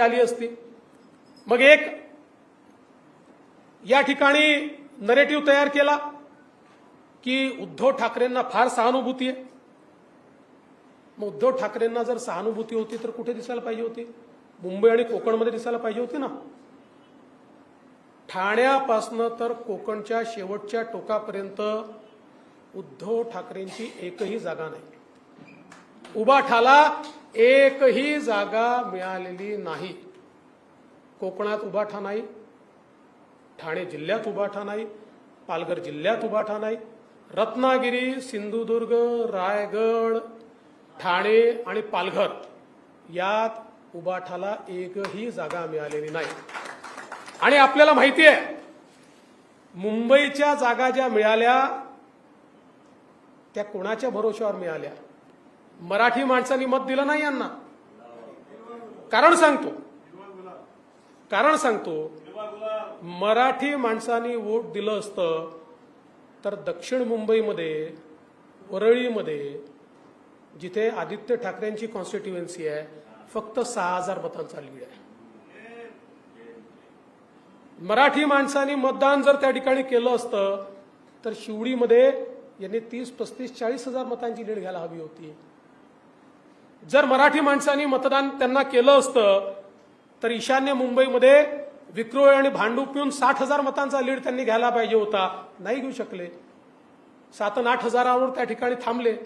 आली असती. मग एक या ठिकाणी नरेटिव्ह तयार केला की उद्धव ठाकरेंना फार सहानुभूती आहे. मग उद्धव ठाकरेंना जर सहानुभूती होती तर कुठे दिसायला पाहिजे होती? मुंबई आणि कोकणमध्ये दिसायला पाहिजे होती ना. ठाण्यापासनं तर कोकणच्या शेवटच्या टोकापर्यंत उद्धव ठाकरेंची एकही जागा नाही. उबाठाला एकही जागा मिळालेली नाही. कोकणात उबाठा नाही ठाणे जिल्ह्यात उभाठा नाही पालघर जिल्ह्यात उबाठा नाही रत्नागिरी सिंधुदुर्ग रायगड ठाणे आणि पालघर यात उबाठाला एकही जागा मिळालेली नाही. आणि आपल्याला माहिती आहे मुंबईच्या जागा ज्या मिळाल्या त्या कोणाच्या भरोश्यावर मिळाल्या? मराठी माणसांनी मत दिलं नाही यांना. कारण सांगतो. कारण सांगतो मराठी माणसांनी वोट दिलं असतं तर दक्षिण मुंबईमध्ये वरळीमध्ये जिथे आदित्य ठाकरेंची कॉन्स्टिट्युएन्सी आहे फक्त सहा हजार मतांचा लीड आहे. मराठी माणसांनी मतदान जर त्या ठिकाणी केलं असतं तर शिवडीमध्ये यांनी तीस पस्तीस चाळीस हजार मतांची लीड घ्यायला हवी होती. जर मराठी माणसांनी मतदान त्यांना केलं असतं तर ईशान्य मुंबईमध्ये विक्रोळी आणि भांडूप पिऊन साठ हजार मतांचा लीड त्यांनी घ्यायला पाहिजे होता. नाही घेऊ शकले. सात आठ हजारावर त्या ठिकाणी थांबले.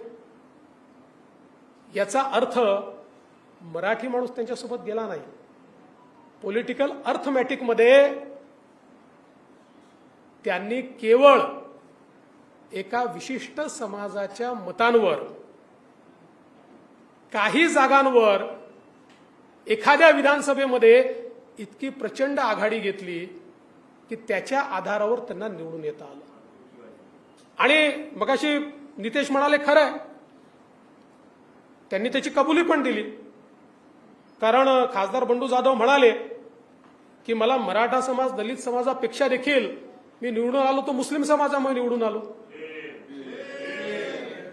याचा अर्थ मराठी माणूस त्यांच्यासोबत गेला नाही. पॉलिटिकल अर्थमॅटिकमध्ये त्यांनी केवळ एका विशिष्ट समाजाच्या मतांवर काही जागांवर एखाद्या विधानसभेमध्ये इतकी प्रचंड आघाडी घेतली की त्याच्या आधारावर त्यांना निवडून येता आलं. आणि मगाशी नितेश म्हणाले खरं आहे. त्यांनी त्याची कबुली पण दिली. कारण खासदार बंडू जाधव म्हणाले की मला मराठा समाज दलित समाजापेक्षा देखील मी निवडून आलो तो मुस्लिम समाजामुळे निवडून आलो.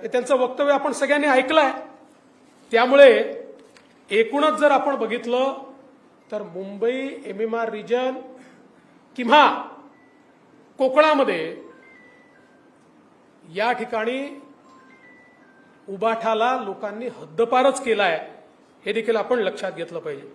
हे त्यांचं वक्तव्य आपण सगळ्यांनी ऐकलंय. त्यामुळे एकूणच जर आपण बघितलं तर Mumbai M M R region किंवा कोकणामध्ये या ठिकाणी उबाठाला लोकांनी हद्दपारच केलाय हे देखील आपण लक्षात घेतलं पाहिजे.